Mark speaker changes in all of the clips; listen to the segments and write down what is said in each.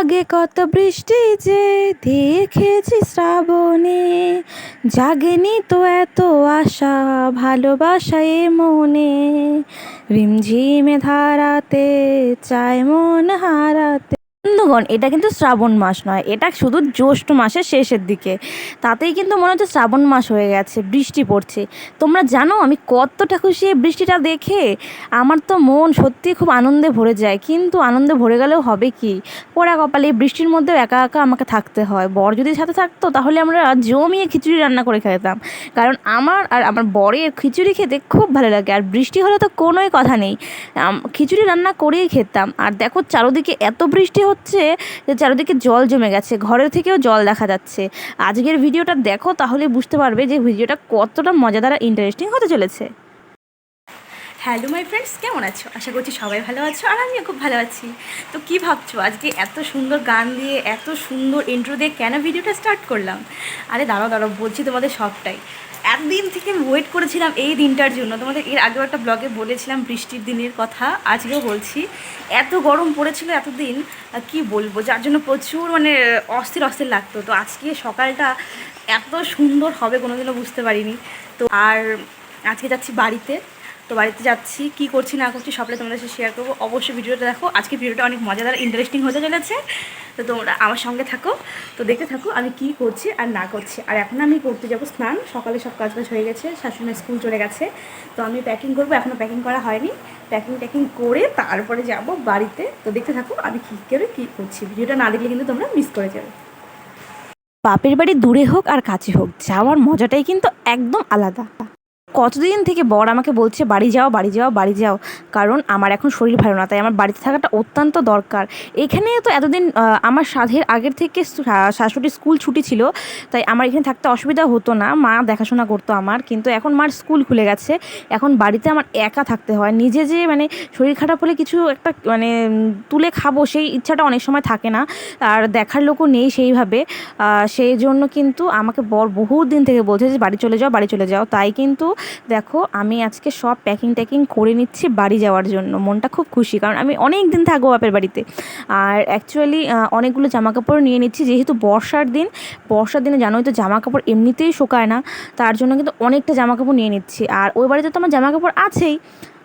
Speaker 1: আগে কত বৃষ্টি যে দেখেছি শ্রাবণে। জাগেনি তো এত আশা ভালোবাসায় মনে। রিমঝিমে ধারাতে চায় মন হারাতে। বন্ধুগণ, এটা কিন্তু শ্রাবণ মাস নয়, এটা শুধু জ্যৈষ্ঠ মাসের শেষের দিকে। তাতেই কিন্তু মনে হচ্ছে শ্রাবণ মাস হয়ে গেছে, বৃষ্টি পড়ছে। তোমরা জানো আমি কতটা খুশি এই বৃষ্টিটা দেখে? আমার তো মন সত্যি খুব আনন্দে ভরে যায়, কিন্তু আনন্দে ভরে গেলেও হবে কি? পোড়া কপালে এই বৃষ্টির মধ্যেও একা একা আমাকে থাকতে হয়। বর যদি সাথে থাকতো, তাহলে আমরা জমিয়ে খিচুড়ি রান্না করে খেতাম। কারণ আমার আর আমার বরের খিচুড়ি খেতে খুব ভালো লাগে, আর বৃষ্টি হলে তো কোনোই কথা নেই। খিচুড়ি রান্না করেই খেতাম। আর দেখো চারোদিকে এত বৃষ্টি হচ্ছে যে চারিদিকে জল জমে গেছে, ঘরের থেকেও জল দেখা যাচ্ছে। আজকের ভিডিওটা দেখো, তাহলে বুঝতে পারবে যে ভিডিওটা কতটা মজাদার ইন্টারেস্টিং হতে চলেছে।
Speaker 2: হ্যালো মাই ফ্রেন্ডস কেমন আছো? আশা করছি সবাই ভালো আছো আর আমিও খুব ভালো আছি। তো কি ভাবছ, আজকে এত সুন্দর গান দিয়ে, এত সুন্দর ইন্ট্রো দিয়ে কেন ভিডিওটা স্টার্ট করলাম? আরে দাঁড়াও দাঁড়াও, বলছি তোমাদের সবটাই। একদিন থেকে ওয়েট করেছিলাম এই দিনটার জন্য। তোমাদের এর আগেও একটা ব্লগে বলেছিলাম বৃষ্টির দিনের কথা, আজকেও বলছি। এত গরম পড়েছিল এতদিন কি বলব? যার জন্য প্রচুর মানে অস্থির অস্থির লাগতো। তো আজকে সকালটা এত সুন্দর হবে কোনোদিনও বুঝতে পারিনি। তো আর আজকে যাচ্ছি বাড়িতে। তো বাড়িতে যাচ্ছি, কি করছি, না করছি, সবটাই তোমাদের সাথে শেয়ার করব। অবশ্যই ভিডিওটা দেখো। আজকে ভিডিওটা অনেক মজাদার ইন্টারেস্টিং হতে চলেছে। তো তোমরা আমার সঙ্গে থাকো। তো দেখতে থাকো আমি কি করছি আর না করছি। আর এখন আমি করতে যাব স্নান। সকালে সব কাজ বাজ হয়ে গেছে শাশুড়ি স্কুল চলে গেছে। তো আমি প্যাকিং করব এখনও প্যাকিং করা হয়নি। প্যাকিং ট্যাকিং করে তারপরে যাব বাড়িতে। তো দেখতে থাকো আমি কী করে কী করছি। ভিডিওটা না দেখলে কিন্তু তোমরা মিস করে যাবে।
Speaker 1: বাপের বাড়ি দূরে হোক আর কাছে হোক, যাওয়ার মজাটাই কিন্তু একদম আলাদা। কতদিন থেকে বর আমাকে বলছে, বাড়ি যাও বাড়ি যাও বাড়ি যাও। কারণ আমার এখন শরীর ভালো না, তাই আমার বাড়িতে থাকাটা অত্যন্ত দরকার। এখানে তো এতদিন আমার সাধের আগের থেকে শা- শাশুড়ির স্কুল ছুটি ছিল, তাই আমার এখানে থাকতে অসুবিধা হতো না। মা দেখাশোনা করতো আমার, কিন্তু এখন মার স্কুল খুলে গেছে। এখন বাড়িতে আমার একা থাকতে হয়। নিজে যে মানে শরীর খারাপ হলে কিছু একটা মানে তুলে খাব, সেই ইচ্ছাটা অনেক সময় থাকে না। আর দেখার লোকও নেই সেইভাবে। সেই জন্য কিন্তু আমাকে বর বহু দিন থেকে বলছে যে, বাড়ি চলে যাও, বাড়ি চলে যাও। তাই কিন্তু দেখো, আমি আজকে সব প্যাকিং ট্যাকিং করে নিচ্ছি বাড়ি যাওয়ার জন্য। মনটা খুব খুশি, কারণ আমি অনেক দিন থাকব বাপের বাড়িতে। আর অ্যাকচুয়ালি অনেকগুলো জামা কাপড় নিয়ে নিচ্ছি। যেহেতু বর্ষার দিন, বর্ষার দিনে জানোই তো জামা কাপড় এমনিতেই শুকায় না, তার জন্য কিন্তু অনেকটা জামা কাপড় নিয়ে নিচ্ছি। আর ওই বাড়িতে তো আমার জামা কাপড় আছেই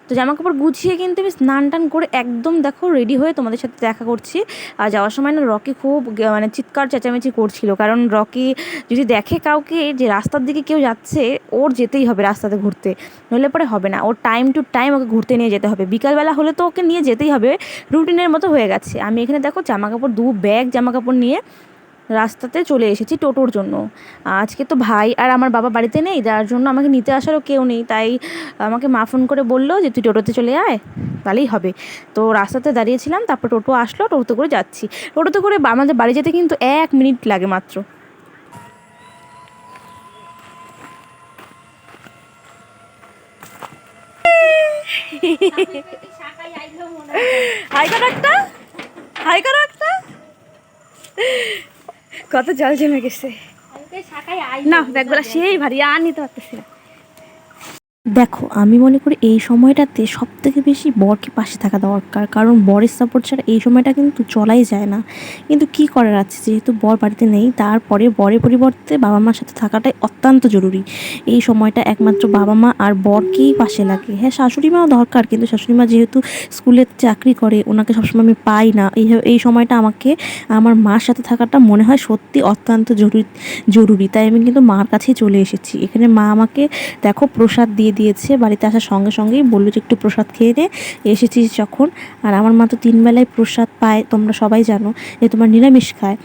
Speaker 1: তো জামা কাপড় গুছিয়ে কিন্তু আমি স্নান টান করে একদম দেখো রেডি হয়ে তোমাদের সাথে দেখা করছি। আর যাওয়ার সময় না রকি খুব মানে চিৎকার চেঁচামেচি করছিল। কারণ রকি যদি দেখে কাউকে যে রাস্তার দিকে কেউ যাচ্ছে, ওর যেতেই হবে রাস্তাতে ঘুরতে। নইলে পরে হবে না। ওর টাইম টু টাইম ওকে ঘুরতে নিয়ে যেতে হবে। বিকালবেলা হলে তো ওকে নিয়ে যেতেই হবে। রুটিনের মতো হয়ে গেছে। আমি এখানে দেখো জামা কাপড় দু ব্যাগ জামা কাপড় নিয়ে রাস্তাতে চলে এসেছি টোটোর জন্য। আজকে তো ভাই আর আমার বাবা বাড়িতে নেই, যার জন্য আমাকে নিতে আসারও কেউ নেই। তাই আমাকে মা ফোন করে বলল যে, তুই টোটোতে চলে আয়, তাহলেই হবে। তো রাস্তাতে দাঁড়িয়েছিলাম, তারপর টোটো আসলো, টোটোতে করে যাচ্ছি। টোটোতে করে আমাদের বাড়ি যেতে কিন্তু এক মিনিট লাগে মাত্র। হাই করো হাই কত জল জমে গেছে। না ব্যাগগুলো সেই ভারী আর নিতে পারতেছি না।
Speaker 3: দেখো, আমি মনে করি এই সময়টাতে সব থেকে বেশি বরকে পাশে থাকা দরকার। কারণ বরের সাপোর্ট ছাড়া এই সময়টা কিন্তু চলাই যায় না। কিন্তু কি করার আছে? যেহেতু বর বাড়িতে নেই, তারপরে বরের পরিবর্তে বাবা মার সাথে থাকাটাই অত্যন্ত জরুরি। এই সময়টা একমাত্র বাবা মা আর বরকেই পাশে লাগে। হ্যাঁ শাশুড়ি মাও দরকার, কিন্তু শাশুড়ি মা যেহেতু স্কুলে চাকরি করে, ওনাকে সবসময় আমি পাই না। এই এই সময়টা আমাকে, আমার মার সাথে থাকাটা মনে হয় সত্যি অত্যন্ত জরুরি জরুরি। তাই আমি কিন্তু মার কাছেই চলে এসেছি। এখানে মা আমাকে, দেখো, প্রসাদ দিয়ে দিয়েছে, বাড়িতে আসার সঙ্গে সঙ্গেই বলল যে একটু প্রসাদ খেয়ে নে। এসেছিস যখন। আর আমার মা তো তিন বেলায় প্রসাদ পায়, তোমরা সবাই জানো যে তোমার নিরামিষ খায়।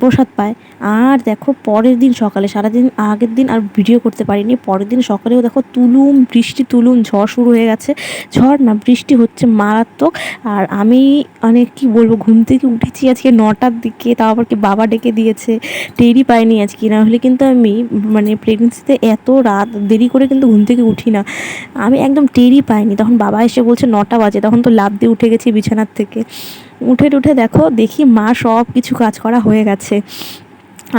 Speaker 3: প্রসাদ পায়। আর দেখো পরের দিন সকালে, সারাদিন আগের দিন আর ভিডিও করতে পারিনি। পরের দিন সকালেও দেখো তুলুম, বৃষ্টি তুলুম, ঝড় শুরু হয়ে গেছে। ঝড় না, বৃষ্টি হচ্ছে মারাত্মক। আর আমি মানে কি বলব, ঘুম থেকে উঠেছি আজকে নটার দিকে, তাও আবার কি বাবা ডেকে দিয়েছে। টেরই পাইনি আজকে, না হলে কিন্তু আমি মানে প্রেগনেন্সিতে এত রাত দেরি করে কিন্তু ঘুম থেকে উঠি না। আমি একদম টেরই পাইনি। তখন বাবা এসে বলছে, নটা বাজে। তখন তো লাভ দিয়ে উঠে গেছি বিছানার থেকে। উঠে উঠে দেখো, দেখি মা সব কিছু কাজ করা হয়ে গেছে।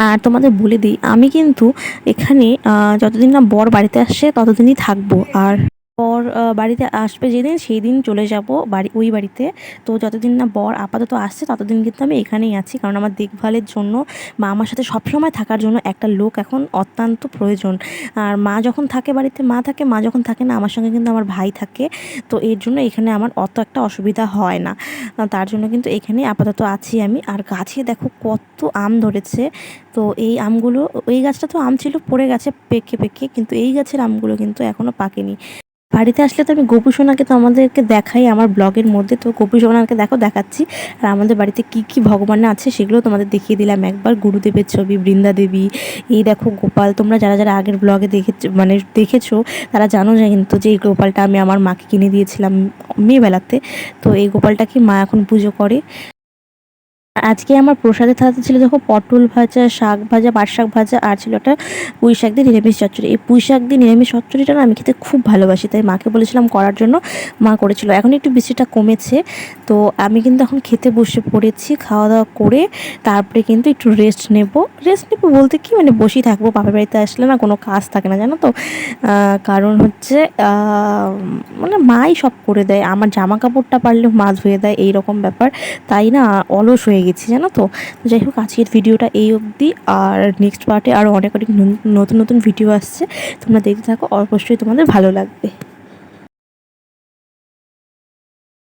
Speaker 3: আর তোমাদের বলে দিই, আমি কিন্তু এখানে যতদিন না বর বাড়িতে আসছে ততদিনই থাকব। আর বর বাড়িতে আসবে যেদিন সেই দিন চলে যাব বাড়ি, ওই বাড়িতে। তো যতদিন না বর আপাতত আসছে, ততদিন কিন্তু আমি এখানেই আছি। কারণ আমার দেখভালের জন্য মা আমার সাথে সবসময় থাকার জন্য একটা লোক এখন অত্যন্ত প্রয়োজন। আর মা যখন থাকে বাড়িতে, মা থাকে, মা যখন থাকে না, আমার সঙ্গে কিন্তু আমার ভাই থাকে। তো এর জন্য এখানে আমার অত একটা অসুবিধা হয় না। তার জন্য কিন্তু এখানে আপাতত আছি আমি। আর গাছে দেখো কত আম ধরেছে। তো এই আমগুলো এই গাছটা তো আম ছিল, পড়ে গেছে পেকে পেকে। কিন্তু এই গাছের আমগুলো কিন্তু এখনও পাকেনি। বাড়িতে আসলে তো আমি গোপু সোনাকে তো আমাদেরকে দেখাই, আমার ব্লগের মধ্যে। তো গোপু সোনাকে দেখো, দেখাচ্ছি। আর আমাদের বাড়িতে কি কি ভগবান আছে সেগুলো তোমাদের দেখিয়ে দিলাম। একবার গুরুদেবের ছবি, বৃন্দা দেবী, এই দেখো গোপাল। তোমরা যারা যারা আগের ব্লগে দেখেছ মানে দেখেছ, তারা জানো যে কিন্তু যে এই গোপালটা আমি আমার মাকে কিনে দিয়েছিলাম মেয়েবেলাতে। তো এই গোপালটাকে মা এখন পুজো করে। আজকে আমার প্রসাদের থালাতে ছিল দেখো পটল ভাজা, শাক ভাজা, পাট শাক ভাজা, আর ছিল একটা পুঁই শাক দিয়ে নিরামিষ চচ্চড়ি। এই পুঁই শাক দিয়ে নিরামিষ চচ্চড়িটা না আমি খেতে খুব ভালোবাসি, তাই মাকে বলেছিলাম করার জন্য মা করেছিল। এখন একটু বৃষ্টিটা কমেছে, তো আমি কিন্তু এখন খেতে বসে পড়েছি, খাওয়া দাওয়া করে তারপরে কিন্তু একটু রেস্ট নেব। রেস্ট নেব বলতে কি মানে বসেই থাকব, বাপের বাড়িতে আসলে না কোনো কাজ থাকে না, জানো তো? কারণ হচ্ছে মানে মাই সব করে দেয়, আমার জামা কাপড়টা পারলে মা ধুয়ে দেয় এই রকম ব্যাপার। তাই না, অলস হয়ে গেছি জানো তো? যাই হোক, আজকের ভিডিওটা এই অবধি। আর নেক্সট পার্টে আরও অনেক অনেক নতুন নতুন ভিডিও আসছে। তোমরা দেখতে থাকো, অবশ্যই তোমাদের ভালো লাগবে।